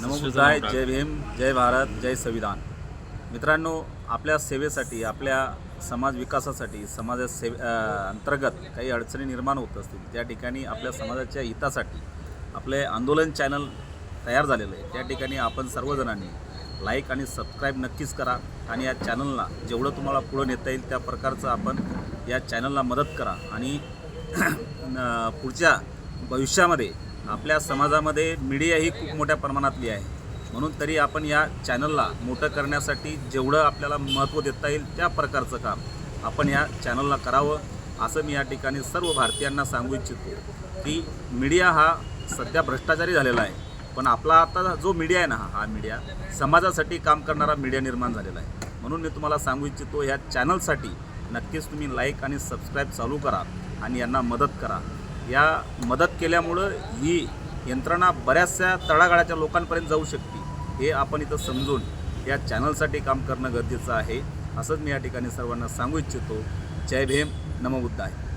नमोबुद्धाय जय भीम जय भारत जय संविधान. मित्रांनो आपल्या सेवेसाठी आपल्या समाज विकासासाठी समाजा सेवे अंतर्गत काही अडचणी निर्माण होत असतील त्या ठिकाणी आपल्या समाजाच्या हितासाठी आपले आंदोलन चॅनल तयार झालेलं आहे. त्या ठिकाणी आपण सर्वजणांनी लाईक आणि सबस्क्राईब नक्कीच करा आणि या चॅनलला जेवढं तुम्हाला पुढं नेता येईल त्या प्रकारचं आपण या चॅनलला मदत करा. आणि पुढच्या भविष्यामध्ये आपल्या समाजामध्ये मीडिया ही खूप मोठ्या प्रमाणातली आहे. म्हणून तरी आपण या चॅनलला मोठं करण्यासाठी जेवढं आपल्याला महत्त्व देता येईल त्या प्रकारचं काम आपण या चॅनलला करावं असं मी या ठिकाणी सर्व भारतीयांना सांगू इच्छितो की मीडिया हा सध्या भ्रष्टाचारी झालेला आहे. पण आपला आता जो मीडिया आहे ना हा मीडिया समाजासाठी काम करणारा मीडिया निर्माण झालेला आहे. म्हणून मी तुम्हाला सांगू इच्छितो ह्या चॅनलसाठी नक्कीच तुम्ही लाईक आणि सबस्क्राईब चालू करा आणि यांना मदत करा. या मदत केल्यामुळं ही यंत्रणा बऱ्याचशा तळागाळाच्या लोकांपर्यंत जाऊ शकते हे आपण इथं समजून या चॅनलसाठी काम करणं गरजेचं आहे. असंच मी या ठिकाणी सर्वांना सांगू इच्छितो. जय भीम. नमबुद्ध आहे